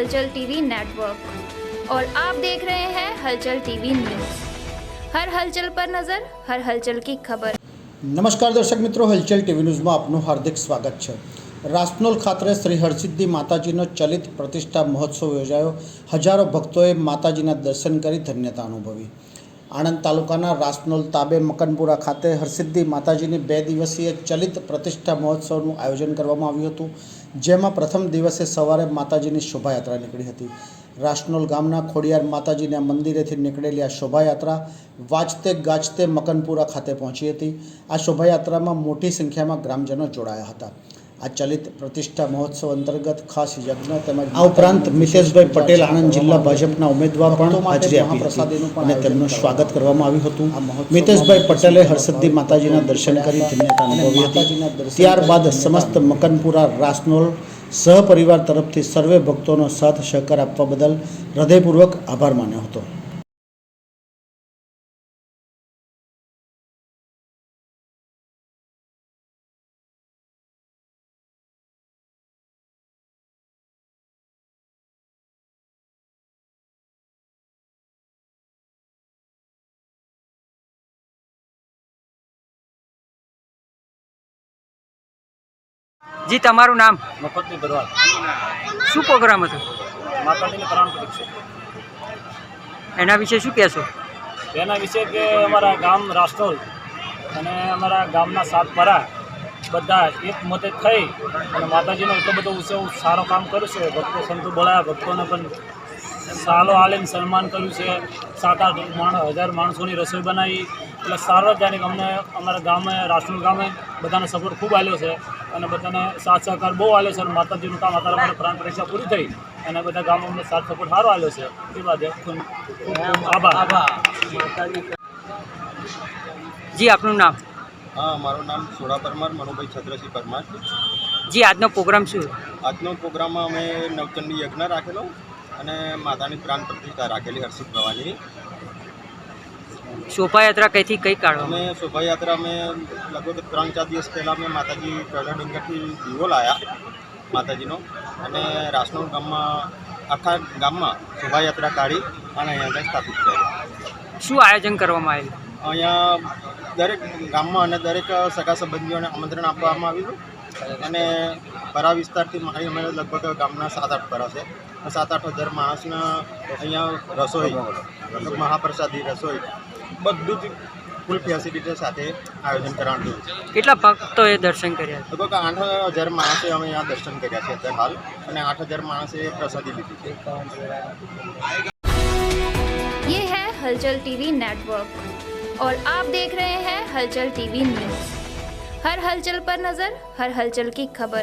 हलचल TV network और आप देख रहे हैं हलचल टीवी न्यूज हर हलचल पर नजर हर हलचल की खबर નમસ્કાર દર્શક મિત્રો હલચલ ટીવી ન્યૂઝમાં આપનું હાર્દિક સ્વાગત છે રાસનોલ ખાતે શ્રી હરસિદ્ધિ માતાજીનો ચલિત પ્રતિષ્ઠા મહોત્સવ યોજાયો હજારો ભક્તોએ માતાજીના દર્શન કરી ધન્યતા અનુભવી આણંદ તાલુકાના રાસનોલ તાબે મકનપુરા ખાતે હરસિદ્ધિ માતાજીની બે દિવસીય ચલિત પ્રતિષ્ઠા મહોત્સવનું આયોજન કરવામાં આવ્યું હતું જેમાં પ્રથમ દિવસે સવારે માતાજીની શોભાયાત્રા નીકળી હતી. રાસનોલ ગામના ખોડિયાર માતાજીના મંદિરેથી નીકળેલી આ શોભાયાત્રા વાજતે ગાજતે મકનપુરા ખાતે પહોંચી હતી. આ શોભાયાત્રામાં મોટી સંખ્યામાં ગ્રામજનો જોડાયા હતા. આ ચલિત પ્રતિષ્ઠા મહોત્સવ અંતર્ગત ખાસ યજ્ઞ તેમજ આ ઉપરાંત મિતેશભાઈ પટેલ આણંદ જિલ્લા ભાજપના ઉમેદવાર પણ હાજરી આપી હતી અને તેમનું સ્વાગત કરવામાં આવ્યું હતું. મિતેશભાઈ પટેલે હરસદ્ધિ માતાજીના દર્શન કરી ધન્યતા અનુભવી હતી. ત્યારબાદ સમસ્ત મકનપુરા રાસનોલ સહપરિવાર તરફથી સર્વે ભક્તોનો સાથ સહકાર આપવા બદલ હૃદયપૂર્વક આભાર માન્યો હતો. જી તમારું નામ. મફતની ભરવાડ. શું પ્રોગ્રામ હતો? માતાજીની પ્રાણ પરીક્ષા એના વિશે શું કહેશો? એના વિશે કે અમારા ગામ રાષ્ટ્રોલ અને અમારા ગામના સાત પરા બધા એક મતે થઈ અને માતાજીનો એટલો બધો ઉત્સવ સારો કામ કર્યો છે. ભક્તો સંતો બોલાયા ભક્તોને પણ સાલો આલીને સન્માન કર્યું છે. સાત આઠ માણસ હજાર માણસોની રસોઈ બનાવી. એટલે સાર્વજનિક અમને અમારા ગામે રાષ્ટ્રનું ગામે બધાને સપોર્ટ ખૂબ આવ્યો છે. અને બધાને સાથ સહકાર બહુ આવ્યો છે અને માતાજીનું કામ અત્યારે અમારે પ્રાણ પરીક્ષા પૂરી થઈ અને બધા ગામો અમને સાથ સપોર્ટ સારો આવ્યો છે. એ બાદ ખૂબ ખૂબ આભાર. જી આપનું નામ? હા મારું નામ સોડા પરમાર મનુભાઈ છત્રસિંહ પરમાર. જી આજનો પ્રોગ્રામ શું? આજનો પ્રોગ્રામમાં અમે નવચંડી યજ્ઞ રાખેલો. અને માતાની પ્રાણ પ્રતિષ્ઠા રાખેલી હર્ષિત ભવાની શોભાયાત્રા કઈથી કઈ કાઢો અમે શોભાયાત્રા અમે લગભગ ત્રણ ચાર દિવસ પહેલાં અમે માતાજી ગઢડા ડુંગરથી દીવો લાયા માતાજીનો. અને રાસનોર ગામમાં આખા ગામમાં શોભાયાત્રા કાઢી અને અહીંયા સ્થાપિત કરી. શું આયોજન કરવામાં આવ્યું અહીંયા દરેક ગામમાં અને દરેક સગા સંબંધીઓને આમંત્રણ આપવામાં આવ્યું. અને પરા વિસ્તારથી મારી અમે લગભગ ગામના સાત આઠ પરા છે. સાત આઠ હજાર માણસના અહીંયા રસોઈ મતલબ મહાપ્રસાદી રસોઈ બધું જ ફૂલ ફેસિલિટી સાથે આયોજન કરવાનું છે કેટલા ભક્તોએ દર્શન કર્યા લગભગ આઠ હજાર માણસે અમે અહીંયા દર્શન કર્યા છે અત્યારે હાલ અને આઠ હજાર માણસે પ્રસાદી લીધી છે ये है हलचल टीवी नेटवर्क और आप देख रहे हैं हलचल टीवी न्यूज हर हलचल पर नजर हर हलचल की खबर